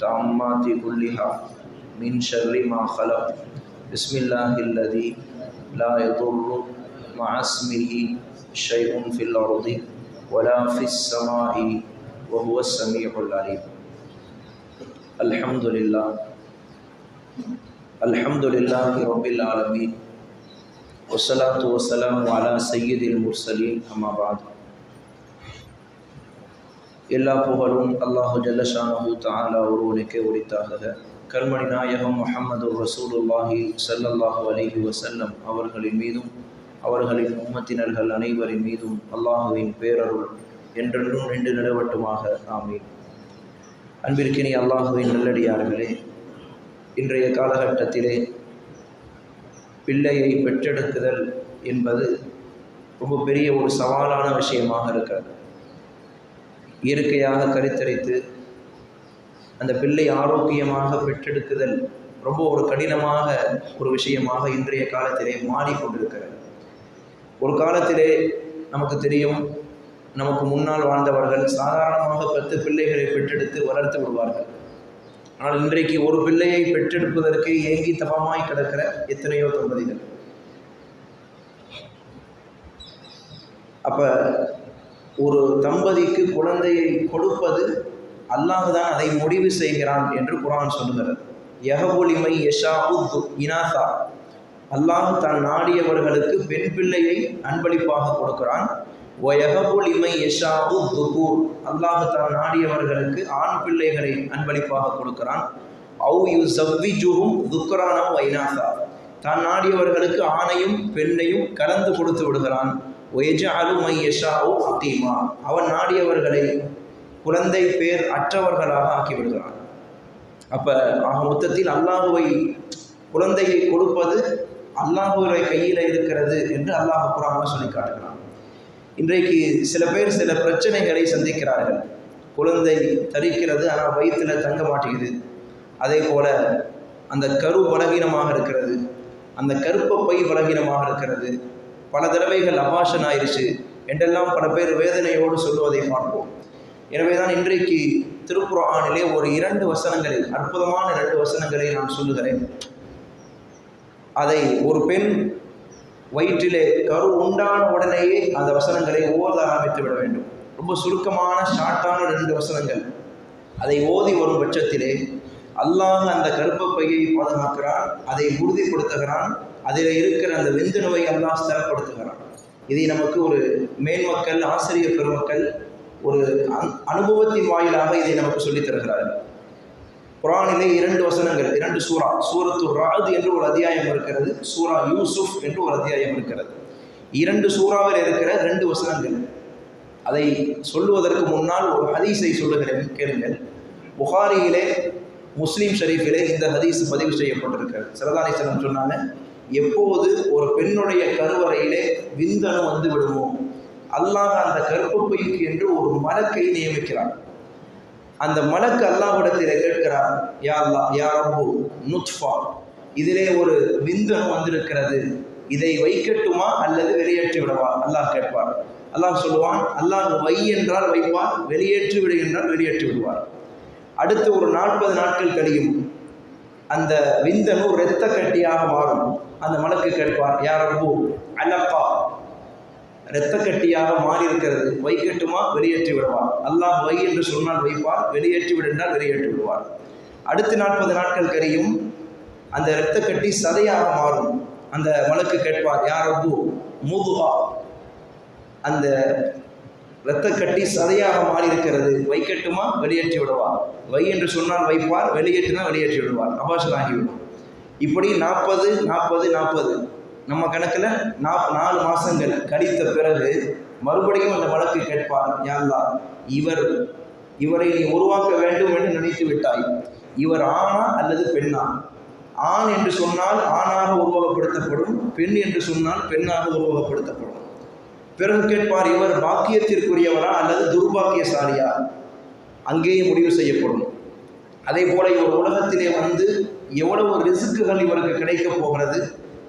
التامات كلها من شر ما خلق. بسم الله الذي لا يضر مع اسمه شيء في الأرض ولا في السماء وهو السميع العليم. الحمد لله. الحمد لله رب العالمين. والصلاة والسلام على سيد المرسلين، أما بعد. எல்லா புகழும் அல்லாஹு ஜல்லஷானஹு தாலா ஒருவனுக்கே உரித்தாக கண்மணி நாயகம் முஹம்மது ரசூலுல்லாஹி சல்லல்லாஹு அலைஹி வசல்லம் அவர்களின் மீதும் அவர்களின் உம்மத்தினர்கள் அனைவரின் மீதும் அல்லாஹுவின் பேரருள் என்றென்றும் நின்று நிலவட்டுமாக. ஆமீன். அன்பிற்கினி அல்லாஹுவின் நல்லடியார்களே இன்றைய காலகட்டத்திலே பிள்ளையை பெற்றெடுக்குதல் என்பது ரொம்ப பெரிய ஒரு சவாலான விஷயமாக இருக்கிறது இயற்கையாக கருத்தரித்து அந்த பிள்ளை ஆரோக்கியமாக பெற்றெடுக்குதல் ரொம்ப ஒரு கடினமாக ஒரு விஷயமாக இன்றைய காலத்திலே மாறிக்கொண்டிருக்கிறது. ஒரு காலத்திலே நமக்கு தெரியும் நமக்கு முன்னால் வாழ்ந்தவர்கள் சாதாரணமாக பத்து பிள்ளைகளை பெற்றெடுத்து வளர்த்து விடுவார்கள். ஆனால் இன்றைக்கு ஒரு பிள்ளையை பெற்றெடுப்பதற்கு ஏங்கி தபமாய் கிடக்கிற எத்தனையோ தம்பதிகள். அப்போ ஒரு தம்பதிக்கு குழந்தையை கொடுப்பது அல்லாஹ் தான் அதை முடிவு செய்கிறான் என்று குரான் சொல்லுகிறது. யஹபுலிமை யஷா உத் இனாசா. அல்லாஹ் தான் நாடியவர்களுக்கு பெண் பிள்ளையை அன்பளிப்பாக கொடுக்கிறான். ஒயஹபுலிமை யஷா உத் துகூர் அல்லாஹ் தான் நாடியவர்களுக்கு ஆண் பிள்ளைகளை அன்பளிப்பாக கொடுக்கிறான். அவு யு ஜவ்விஜுகும் துக்ரானம் வைனாசா தான் நாடியவர்களுக்கு ஆணையும் பெண்ணையும் கலந்து கொடுத்து விடுகிறான். ஒயஜாலு மை யஷாவு அகீமா அவன் நாடியவர்களை குழந்தை பேர் அற்றவர்களாக ஆக்கிவிடுகிறான். அப்போ ஆக மொத்தத்தில் அல்லாஹுவை குழந்தையை கொடுப்பது அல்லாஹுவை கையில் இருக்கிறது என்று அல்லாஹ் குரான சொல்லி காட்டுகிறான். இன்றைக்கு சில பேர் சில பிரச்சனைகளை சந்திக்கிறார்கள். குழந்தை தரிக்கிறது ஆனால் வயிற்றில் தங்க மாட்டேங்குது. அதே போல அந்த கரு பலகீனமாக இருக்கிறது. அந்த கருப்பை பை பலகீனமாக இருக்கிறது. பல தடவைகள் அபாஷன் ஆயிடுச்சு என்றெல்லாம் பல பேர் வேதனையோடு சொல்லுவதை பார்ப்போம். எனவே தான் இன்றைக்கு திருப்புரானிலே ஒரு இரண்டு வசனங்களில் அற்புதமான இரண்டு வசனங்களை நான் சொல்லுகிறேன். அதை ஒரு பெண் வயிற்றிலே கரு உண்டான உடனேயே அந்த வசனங்களை ஓத ஆரம்பித்து விட வேண்டும். ரொம்ப சுருக்கமான ஷார்ட்டான ரெண்டு வசனங்கள். அதை ஓதி வரும் பட்சத்திலே அல்லாஹ் அந்த கருப்ப பையை பாதுகாக்கிறான் அதை உறுதிப்படுத்துகிறான் அதில் இருக்கிற அந்த விந்துணவை அல்லாஹ் ஸ்திரப்படுத்துகிறான். இதை நமக்கு ஒரு மேன்மக்கள் ஆசிரியர் பெருமக்கள் ஒரு அனுபவத்தின் வாயிலாக இதை நமக்கு சொல்லித் தருகிறார்கள். குரானிலே இரண்டு வசனங்கள் இரண்டு சூரா சூரத்து ராது என்று ஒரு அத்தியாயம் இருக்கிறது சூரா யூசுப் என்று ஒரு அத்தியாயம் இருக்கிறது. இரண்டு சூறாவில் இருக்கிற ரெண்டு வசனங்கள். அதை சொல்லுவதற்கு முன்னால் ஒரு ஹதீஸை சொல்லுகிறேன் கேளுங்கள். புகாரியிலே முஸ்லீம் ஷரீஃபிலே இந்த ஹதீஸ் பதிவு செய்யப்பட்டிருக்கிறது. சிறதானீஸ்வரன் சொன்னாங்க எப்போது ஒரு பெண்ணுடைய கருவறையிலே விந்தனம் வந்து விடுமோ அல்லாஹ் அந்த கருப்பப்பைக்கு என்று ஒரு மலக்கை நியமிக்கிறான். அந்த மலக்கு அல்லாஹ்விடத்திலே கேட்கிறார் யா அல்லா யா ரப்பு நுத்ஃபா இதிலே ஒரு விந்தனம் வந்திருக்கிறது. இதை வைக்கட்டுமா அல்லது வெளியேற்றி விடவா? அல்லாஹ் கேட்பார் அல்லாஹ் சொல்லுவான் அல்லாஹ் வை என்றால் வைப்பார் வெளியேற்றி விடு என்றால் வெளியேற்றி விடுவார். அடுத்து ஒரு நாற்பது நாட்கள் கழியும். அந்த விந்தனு இரத்த கட்டியாக மாறும். அந்த மலக்கு கேட்பார் யாரப்போ அலப்பா இரத்த கட்டியாக மாறி இருக்கிறது வைக்கட்டுமா வெளியேற்றி விடுவார். அல்லாஹ் வை என்று சொன்னால் வைப்பார் வெளியேற்றி விடுனால் வெளியேற்றி விடுவார். அடுத்து நாற்பது நாட்கள் கரையும் அந்த இரத்த கட்டி சதையாக மாறும். அந்த மலக்கு கேட்பார் யாரப்போ முதுகா. அந்த இரத்த கட்டி சதையாக மாறி இருக்கிறது வைக்கட்டுமா வெளியேற்றி விடுவார் வை என்று சொன்னால் வைப்பார் வெளியேற்றினா வெளியேற்றி விடுவார் அபாஷன் ஆகிவிடும் இப்படி நாற்பது நாற்பது நாற்பது. நம்ம கணக்கில் நாப் நாலு மாதங்கள் கழித்த பிறகு மறுபடியும் அந்த வழக்கு கேட்பார் யாழ்லா இவர் இவரை நீ உருவாக்க வேண்டும் என்று நினைத்து விட்டாய். இவர் ஆணா அல்லது பெண்ணா? ஆண் என்று சொன்னால் ஆணாக உருவகப்படுத்தப்படும் பெண் என்று சொன்னால் பெண்ணாக உருவகப்படுத்தப்படும். பிறகு கேட்பார் இவர் பாக்கியத்திற்குரியவரா அல்லது துர்பாக்கியசாலியா? அங்கேயே முடிவு செய்யப்படும். அதே போல இவர் உலகத்திலே வந்து எவ்வளவு ரிசுக்குகள் இவருக்கு கிடைக்கப் போகிறது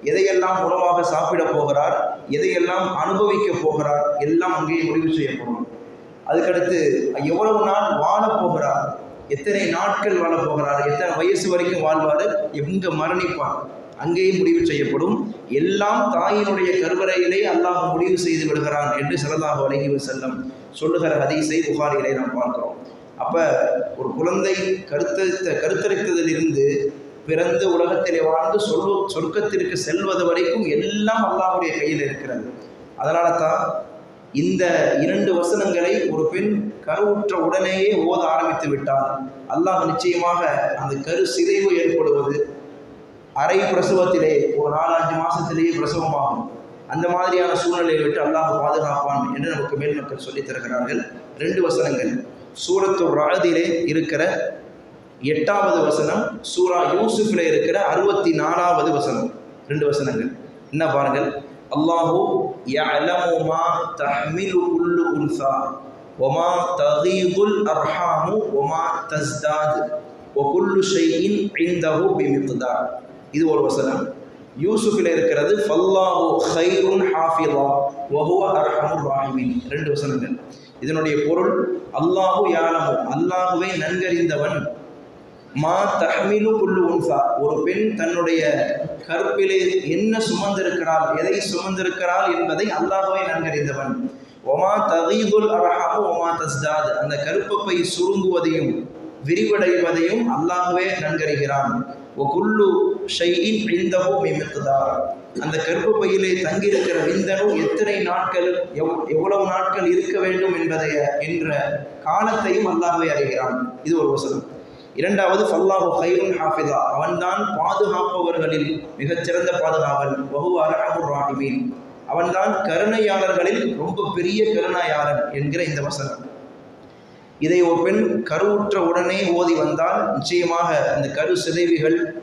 எதையெல்லாம் உணவாக சாப்பிட போகிறார் எதையெல்லாம் அனுபவிக்க போகிறார் எல்லாம் அங்கேயே முடிவு செய்யப்படும். அதுக்கடுத்து எவ்வளவு நாள் வாழப் போகிறார்? எத்தனை நாட்கள் வாழப் போகிறார்? எத்தனை வயசு வரைக்கும் வாழ்வார்? எங்க மரணிப்பார்? அங்கேயும் முடிவு செய்யப்படும். எல்லாம் தாயினுடைய கருவறையிலே அல்லாஹ் முடிவு செய்து விடுகிறான் என்று சிறந்தாக வழங்கி செல்லம் சொல்லுகிற ஹதீஸை புகாரிலே நாம் பார்க்கிறோம். அப்ப ஒரு குழந்தை கருத்தரித்த கருத்தரித்ததிலிருந்து பிறந்து உலகத்திலே வாழ்ந்து சொல் சொர்க்கத்திற்கு செல்வது வரைக்கும் எல்லாம் அல்லாஹுடைய கையில் இருக்கிறது. அதனால தான் இந்த இரண்டு வசனங்களை ஒரு பெண் கருவுற்ற உடனேயே ஓத ஆரம்பித்து விட்டால் அல்லாஹ் நிச்சயமாக அந்த கரு சிதைவு ஏற்படுவது அரை பிரசவத்திலே ஒரு நாலஞ்சு அஞ்சு மாதத்திலேயே பிரசவமாகும். அந்த மாதிரியான சூழ்நிலையை விட்டு அல்லாஹ் பாதுகாப்பான் என்று நமக்கு மேல் மக்கள் சொல்லித் தருகிறார்கள். ரெண்டு வசனங்கள். சூரத்து ராதிலே இருக்கிற எட்டாவது வசனம் சூரா யூசுஃபில் இருக்கிற அறுபத்தி நாலாவது வசனம். ரெண்டு வசனங்கள். என்ன பாருங்கள். அல்லாஹூ யலமுமா தஹ்மிலு உல்லு உல்சா ஒமா தஹீபுல் அர்ஹாமு ஒமா தஸ்தாது ஒகுல்லு ஷையின் ஐந்தஹு பிமிக்தார். இது ஒரு வசனம். யூசுஃபில் இருக்கிறது ஃபல்லாஹு ஹைருன் ஹாஃபிலா வஹுவ அர்ஹமுர் ராஹிமீன். ரெண்டு வசனங்கள். இதனுடைய பொருள் அல்லாஹு யாலமு அல்லாஹுவே நன்கறிந்தவன். மா தஹ்மிலு குல்லு உன்சா ஒரு பெண் தன்னுடைய கருப்பிலே என்ன சுமந்திருக்கிறாள் எதை சுமந்திருக்கிறாள் என்பதை அல்லாஹுவே நன்கறிந்தவன். ஒமா தகீதுல் அரஹாமு ஒமா தஸ்தாத். அந்த கருப்பப்பை சுருங்குவதையும் விரிவடைவதையும் அல்லாஹுவே நன்கறிகிறான். ஒ குல்லு ஷையின் விழுந்தவும் மிமிக்குதார் அந்த கருப்பப்பையிலே தங்கியிருக்கிற விந்தனும் எத்தனை நாட்கள் எவ் எவ்வளவு நாட்கள் இருக்க வேண்டும் என்பதை என்ற காலத்தையும் அல்லாஹே அறிகிறான். இது ஒரு வசனம். இரண்டாவது ஃபல்லாஹு ஹைருன் ஹாஃபிதா அவன்தான் பாதுகாப்பவர்களில் மிகச்சிறந்த பாதுகாவல். வஹு அரஹமுர் ராஹிமீன் அவன்தான் கருணையாளர்களில் ரொம்ப பெரிய கருணையாளன் என்கிற இந்த வசனம். இதை ஒரு பெண் கருவுற்ற உடனே ஓதி வந்தால் நிச்சயமாக அந்த கரு சிதைவிகள்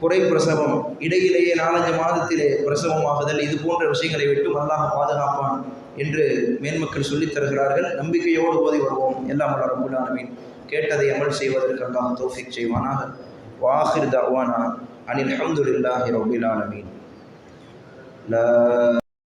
குறை பிரசவம் இடையிலேயே நாலஞ்சு மாதத்திலே பிரசவமாகுதல் இது போன்ற விஷயங்களை விட்டு அல்லாஹ் பாதுகாப்பான் என்று மேன்மக்கள் சொல்லித் தருகிறார்கள். நம்பிக்கையோடு ஓதி வருவோம். எல்லாம் வல்ல ரப்புல் கேட்டதை அமல் செய்வதற்கு அல்லாஹ் செய்வானாக. வாஹிர் தவானா அனில் அஹமதுல்லாஹி ரபில் ஆலமீன்.